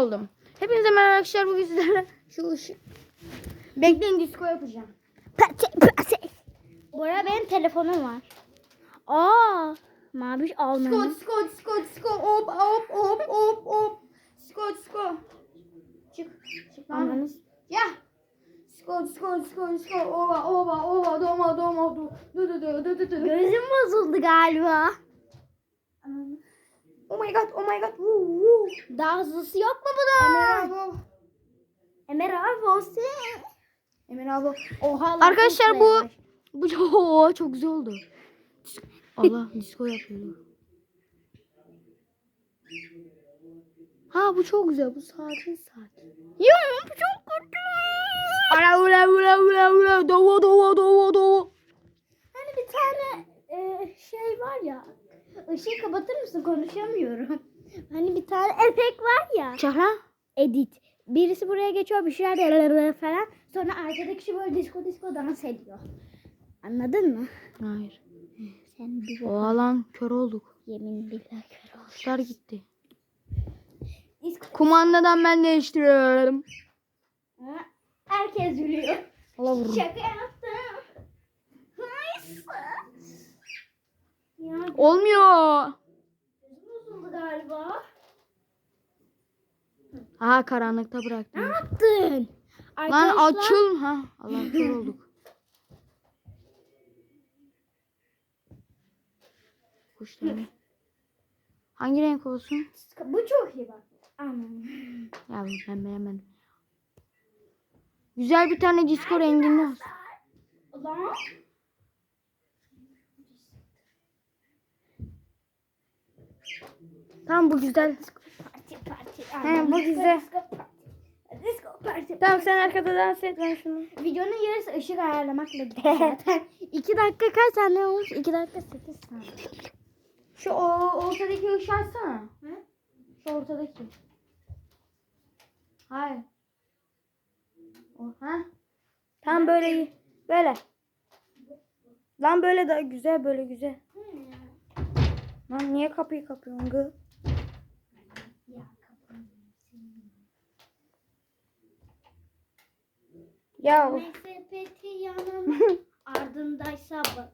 oldum. Hepinize merhaba arkadaşlar. Bugün sizlerle şu ışık. Bekleyin disco yapacağım. Pati pati. Bu arada benim telefonum var. Aa, maviş Disco, almıyor. disco, disco, disco. Hop, hop, hop, hop, hop. Disco, disco. Çık, çık lan. Ya. Disco, disco, disco, disco. Ova, ova, ova, doma, doma, du, du, du, du, du, du. Gözüm bozuldu galiba. Oh my god, oh my god. Woo, woo. Daha hızlısı yok mu bunun? abi. Emir abi olsun. Emir abi. Oha Arkadaşlar bu bu Oo, çok güzel oldu. Allah disco yapıyor. Ha bu çok güzel. Bu sakin sakin. Ya bu çok kötü. Ara ula ula ula ula dova dova dova dova. Hani bir tane e, şey var ya. Işığı kapatır mısın? Konuşamıyorum. Hani bir tane efekt var ya. Çahla. Edit. Birisi buraya geçiyor bir şeyler falan. Sonra arkadaki kişi böyle disco disco dans ediyor. Anladın mı? Hayır. Sen bir O alan kör olduk. yemin billah kör ol. Kuşlar gitti. Disco. Kumandadan ben değiştiriyorum. Ha, Herkes gülüyor. Allah vurur. Şaka yaptım. Nice. Ya Olmuyor. bozuldu galiba. Aha karanlıkta Ne bıraktım. yaptın? Lan Arkadaşlar, açıl. Ha Allah kör olduk. Kuşlar. Hangi renk olsun? Bu çok iyi bak. Aman. Ya ben beğenmedim. Güzel bir tane disco renginde olsun. Lan. Tamam bu güzel. Parti parti. He, bu güzel. Disco parti. Tamam sen arkada dans et ben şunu. Videonun yarısı ışık ayarlamakla gitti zaten. 2 dakika kaç saniye olmuş? 2 dakika 8 saniye. Şu o, ortadaki ışığı açsana. Hı? Şu ortadaki. Hayır. O, ha? Tam böyle iyi. Böyle. Lan böyle daha güzel böyle güzel. Lan niye kapıyı kapıyorsun gı? Ya Ya sepeti yanıma ardındaysa bak.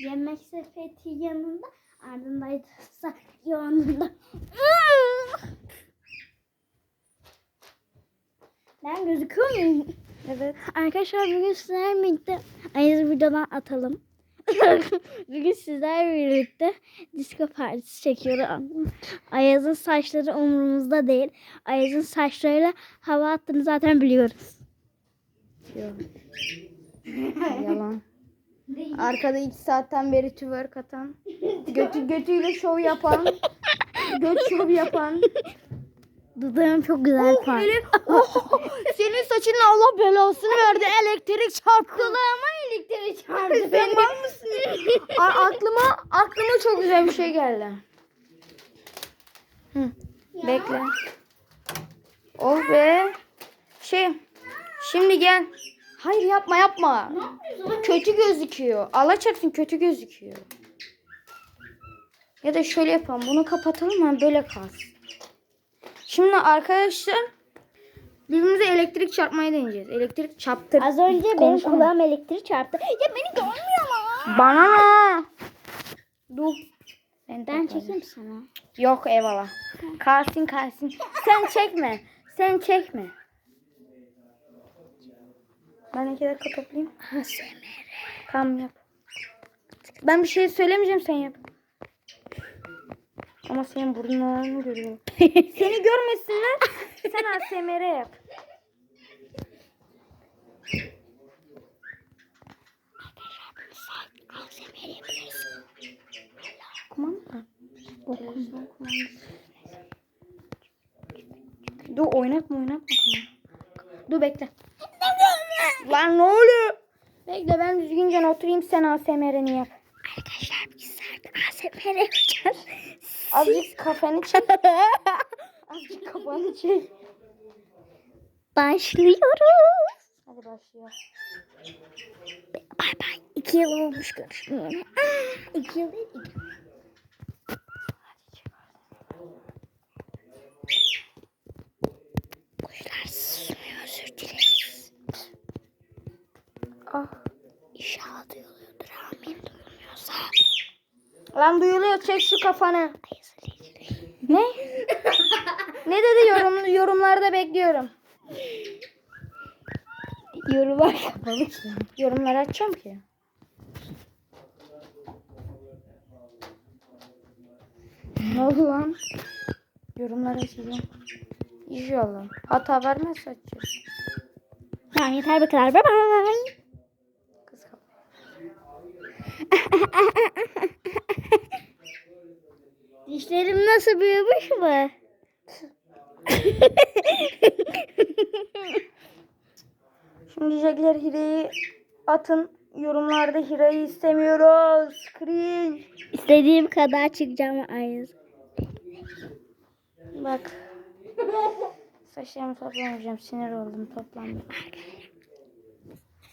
Yemek sepeti yanında ardındaysa yanında. Ben gözüküyor muyum? evet. Arkadaşlar bugün sizlerle birlikte Ayaz'ı videodan atalım. bugün sizlerle birlikte disco partisi çekiyorum. Ayaz'ın saçları umurumuzda değil. Ayaz'ın saçlarıyla hava attığını zaten biliyoruz. Yok. Yalan. Arkada iki saatten beri twerk atan. Götü, götüyle şov yapan. Göt şov yapan. Dudağım çok güzel Oh, oh, senin saçının Allah belasını verdi. Elektrik çarptı. Kulağıma elektrik çarptı Sen mal mısın? A- aklıma aklıma çok güzel bir şey geldi. Hı, bekle. Oh be. Şey. Şimdi gel. Hayır yapma yapma. Kötü gözüküyor. Allah çarpsın kötü gözüküyor. Ya da şöyle yapalım. Bunu kapatalım mı? Böyle kalsın. Şimdi arkadaşlar birbirimize elektrik çarpmayı deneyeceğiz. Elektrik çarptır. Az önce benim Konuşma. kulağım elektrik çarptı. Ya beni görmüyorlar. Bana ne? Dur. Ben, Ben çekeyim sana. Yok eyvallah. Kalsın kalsın. Sen çekme. Sen çekme. Ben iki dakika toplayayım. Tamam yap. Ben bir şey söylemeyeceğim sen yap. Ama senin burnunu görüyorum. Seni görmesinler. Sen ASMR yap. Kumanda. Kumandası. Dur oynatma oynatma. Dur bekle. Lan ne oluyor? Bekle ben düzgünce oturayım sen ASMR'ini yap. Arkadaşlar biz zaten ASMR yapacağız. Azıcık şey- kafanı çek. Azıcık kafanı çek. Başlıyoruz. Hadi başlıyor. Bay bay. İki yıl olmuş görüşmüyorum. İki yıl değil. Iki. Kuşlar. Ah. İnşallah duyuluyordur amin duyulmuyorsa. Lan duyuluyor çek şu kafanı. Ne? ne dedi yorum yorumlarda bekliyorum. Yorumlar kapalı ki. Yorumları açacağım ki. Ne oldu lan? Yorumları açacağım. İnşallah. Hata vermezse açacağız. Tamam yeter bu kadar. Bye bye. Kız kapı. Dişlerim nasıl büyümüş mü? Şimdi diyecekler Hire'yi atın. Yorumlarda Hire'yi istemiyoruz. Cringe. İstediğim kadar çıkacağım Ayaz. Bak. Saçlarımı toplamayacağım. Sinir oldum toplamda.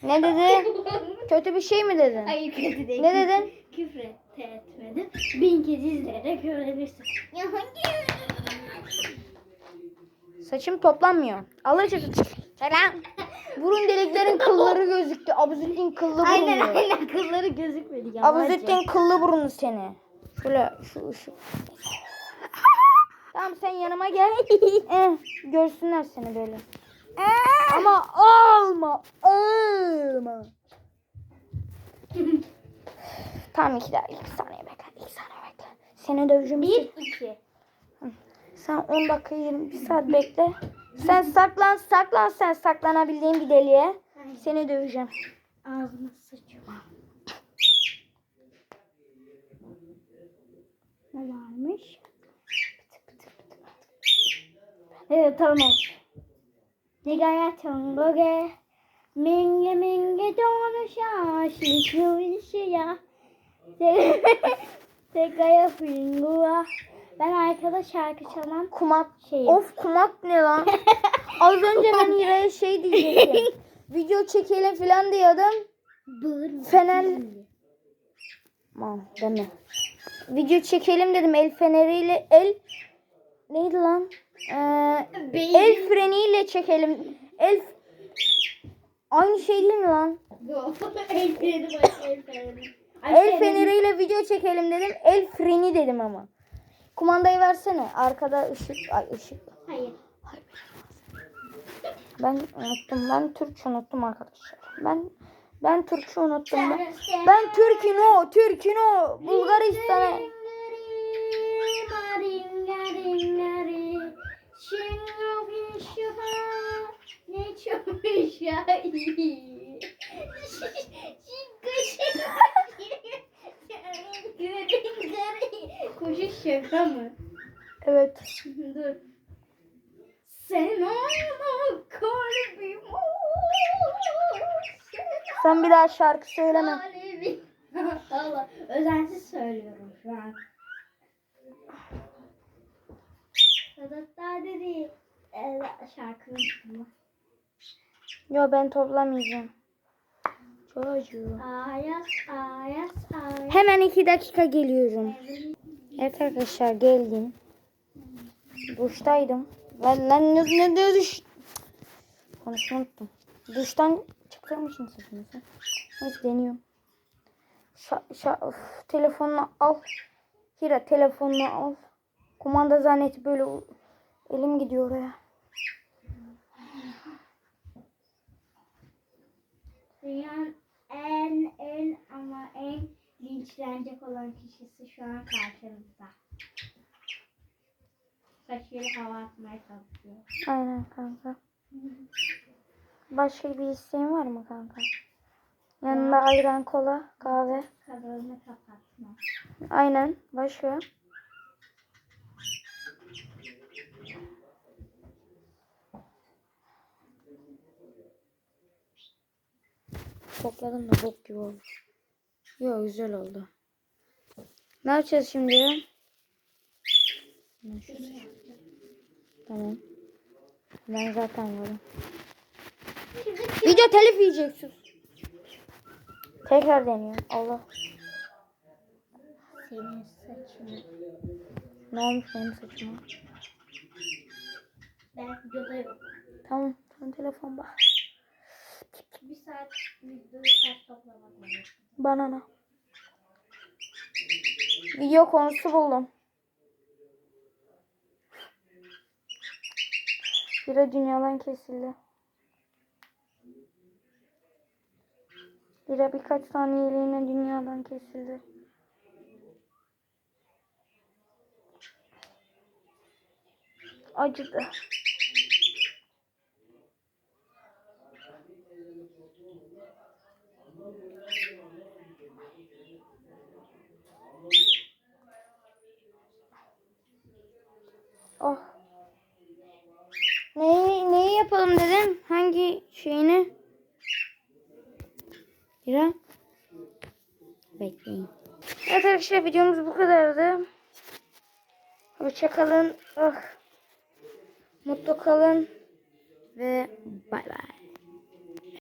Ne dedi? Kötü bir şey mi dedin? Hayır kötü değil. Ne dedin? Küfür etmedim. Bin kez izleyerek öğrenirsin. Ya hangi? Saçım toplanmıyor. Allah aşkına. Selam. Burun deliklerin kılları gözüktü. Abuzittin kıllı burunlu. Aynen aynen kılları gözükmedi ya. Abuzittin kıllı burunlu seni. Şöyle şu şu. tamam sen yanıma gel. eh, görsünler seni böyle. Ama tamam iki daha. iki saniye bekle. iki saniye bekle. Seni döveceğim. Bir, iki. Sen 10 dakika 20 bir saat bekle. Sen saklan saklan sen saklanabildiğin bir deliğe. Seni döveceğim. Ağzıma sıçma. Ne varmış? Evet tamam. Negaya tongoge. Minge minge donuşa. Şişu işiya. Tegaya fingua. Ben arkada şarkı çalan Kumat. şeyim. Of kumat ne lan? Az önce ben Hira'ya şey diyecektim. Video çekelim falan diyordum. Fener... Aman deme. Video çekelim dedim el feneriyle el neydi lan? Ee, el freniyle çekelim. El aynı şey değil mi lan? el freni bak el freni. El feneriyle video çekelim dedim. El freni dedim ama. Kumandayı versene. Arkada ışık. Ay ışık. Hayır. Ben unuttum. Ben Türkçe unuttum arkadaşlar. Ben ben Türkçe unuttum. Ben, ben Türk'ün o. Türk'ün o. Bulgaristan'a. Ne çok şaka mı? Evet. Dur. Sen olma kalbim Sen bir daha şarkı söyleme. Allah özensiz söylüyorum şu an. Sadatlar dedi e, şarkının. Yo ben toplamayacağım. Çocuğu. Ayas ayas ayas. Hemen iki dakika geliyorum. Evet arkadaşlar geldim. Duştaydım. Lan lan ne ne ne duş? Konuşmayı unuttum. Duştan çıktığım için sesinizi. Neyse deniyorum. Şa, şa, of, telefonunu al. Hira telefonunu al. Kumanda zanneti böyle elim gidiyor oraya. Dünyanın en en ama en linçlenecek olan kişisi şu an karşımızda. Saçıyla hava atmaya çalışıyor. Aynen kanka. Başka bir isteğin var mı kanka? Yanında ayran, kola, kahve. Kanalını kapatma. Aynen. Başka? Topladım da bok gibi oldu. Yok güzel oldu. Ne yapacağız şimdi? Tamam. Ben zaten varım. Video telif yiyeceksin. Tekrar deniyorum. Allah. Senin saçını. Ne olmuş benim saçıma? Ben videoda yok. Tamam. Tamam telefon bak. Bir saat videoyu saat toplamak. Banana. Video konusu buldum. Lira dünyadan kesildi. Lira birkaç saniyeliğine dünyadan kesildi. Acıdı. Oh. Neyi, neyi yapalım dedim? Hangi şeyini? Lira. Bekleyin. Evet arkadaşlar videomuz bu kadardı. Hoşça kalın. Ah. Mutlu kalın. Ve bay bay.